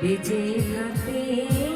বেঁচে থাকতে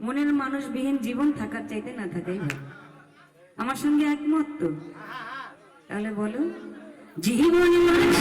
মনের মানুষবিহীন জীবন থাকার চাইতে না থাকাই আমার সঙ্গে একমত তো? তাহলে বলো, জীবন মানুষ